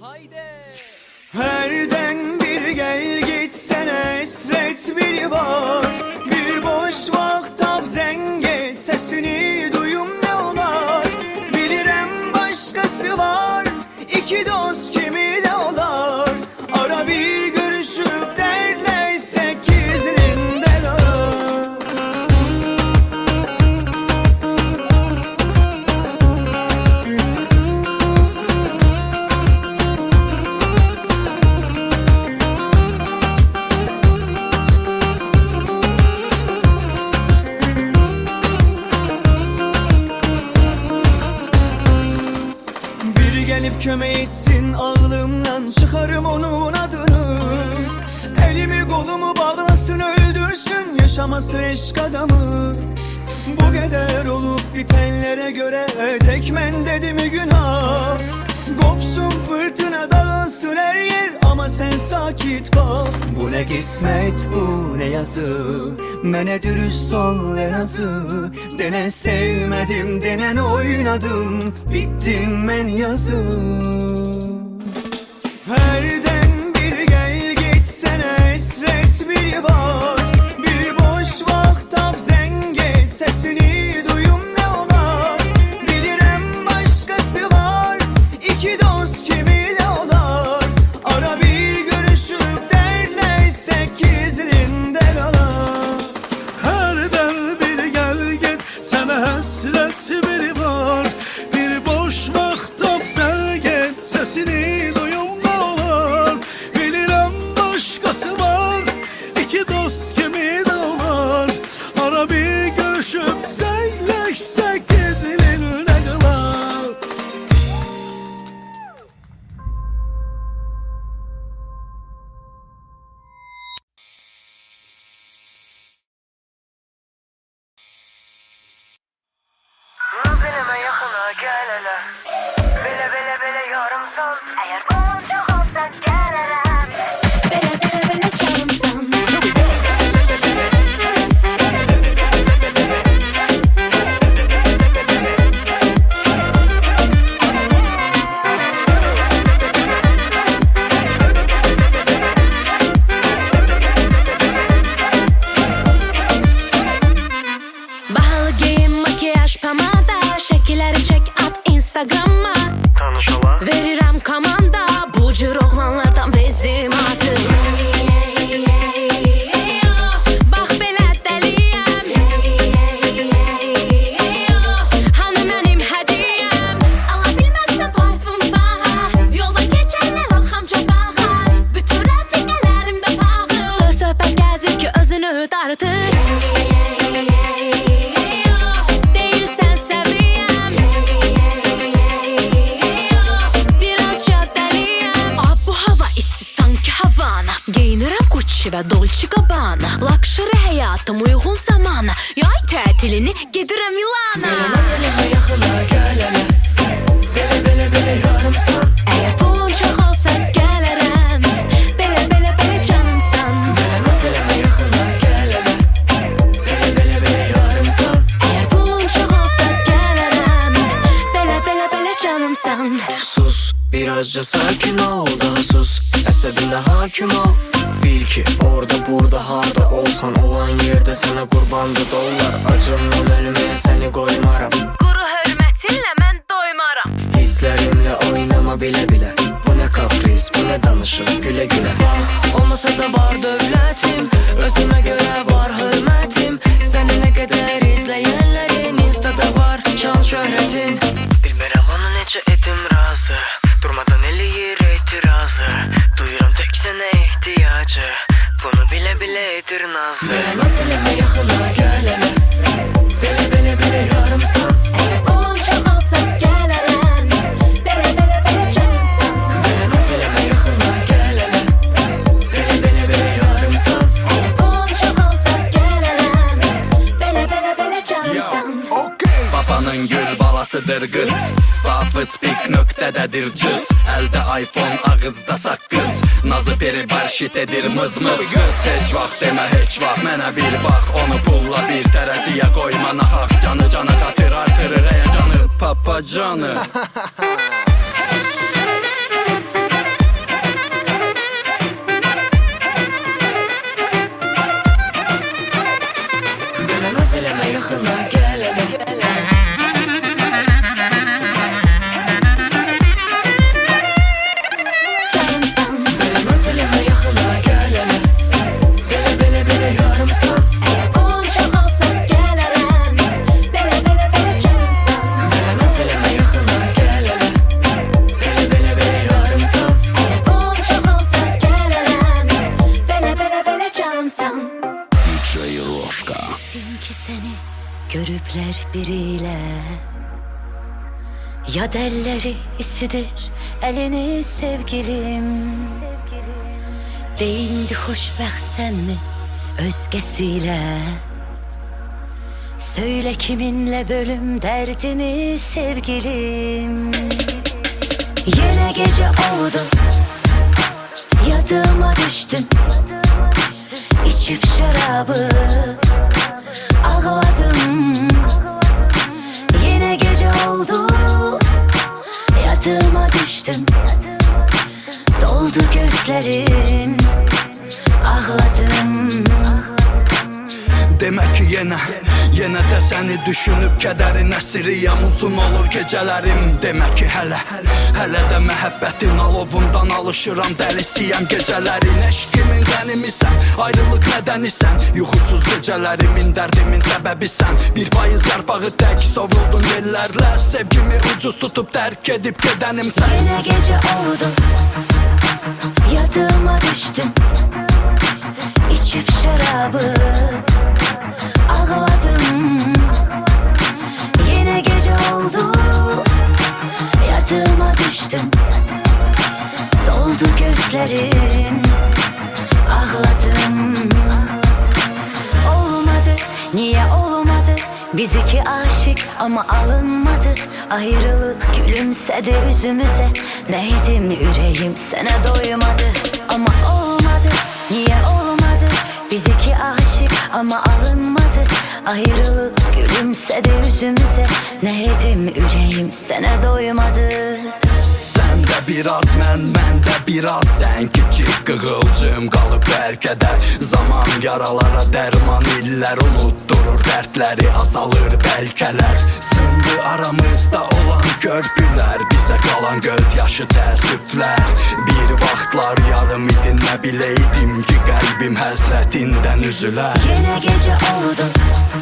Haydi. Herden bir gel gitsene esret biri var. Bir boş vakt zenget sesini duyum ne olar? Bilirim başkası var köme etsin ağlımdan çıkarım onun adını. Elimi kolumu bağlasın öldürsün yaşaması eşk adamı. Bu kadar olup bitenlere göre tekmen dedi mi günah. Kopsun fırtına dağılsın her yer ama sen sakit bak Bu ne kısmet bu ne yazı? Mene dürüst ol en azı. Dene sevmedim denen oynadım. Bittim ben yazı. Herden bir gel gitsene esret biri var. Bir boş vakt zenget sesini git sesini duyum hold you hold that bu hava isti sanki havana. Geyinirəm Gucci və Dolce Gabbana. Luxury həyatım uyğun zamana. Yay tətilini gedirəm Milana birazca sakin ol daha sus. Əsəbinə hakim ol. Bil ki orada burada harda olsan Olan yerde sana qurbandı dollar. Acımdan ölməyə səni qoymaram Quru hörmətinlə mən doymaram. Hislerimle oynama bile bile. Bu ne kapris bu ne danışıp güle güle. Olmasa da var dövlətim Özüme göre var hürmetim. Seni ne kadar izleyenlerin Instada var şan şöhretin. Bilmirəm onu necə edim razı Durmadan eləyir etirazı Duyuram tek sənə ihtiyacı Bunu bile bile edir nazı Mənə nasıl canımsan Əgər pulun çox olsa gələrəm Belə belə belə canımsan Babanın gül balasıdır kız Bafı speak nöqtədədir cız. Əldə iPhone ağızda saqqız Nazı peri barşitedir mız mız. Qız heç vaxt demə heç vaxt Mənə bir bax onu pulla bir tərəziyə qoyma nahaq Canı cana qatır artırır həyəcanı Papa biriyle. Ya delleri isidir elini sevgilim. Değindi xoşbəxt sənmi özgəsiyle Söyle kiminle bölüm derdimi sevgilim. Yine gece oldu Yadıma düştün. İçip şarabı Ağladım Yine gece oldu. Yadıma düştün Doldu gözlerim Ağladım. Demək ki yenə Yenə də səni düşünüb kədərin əsiriyəm Uzun olur gecələrim Demək ki hələ Hələ də məhəbbətin alovundan alışıram. Dəlisiyəm gecələrin Eşqimin qənimisən Ayrılıq nədənisən Yuxusuz gecələrimin dərdimin səbəbisən Bir payız yarpağı tək Sovuldun yellərlə Sevgimi ucuz tutub tərk edib gedənimsən Yine gece oldu gözlerim Ağladım. Olmadı niye olmadı? Biz iki aşık ama alınmadı. Ayrılık gülümsedi yüzümüze. Neydim yüreğim sana doymadı. Ama olmadı niye olmadı? Biz iki aşık ama alınmadı. Ayrılık gülümsedi yüzümüze. Neydim yüreğim sana doymadı biraz mən, mən də biraz. Sən kiçik qığılcım qalıb bəlkə də Zaman yaralara dərman illər Unutdurur dərdləri azalır bəlkələr Sındı aramızda olan körpülər Bizə qalan göz yaşı təəssüflər Bir vaxtlar yarım idin nə biləydim ki Qəlbim həsrətindən üzülər Yine gece oldu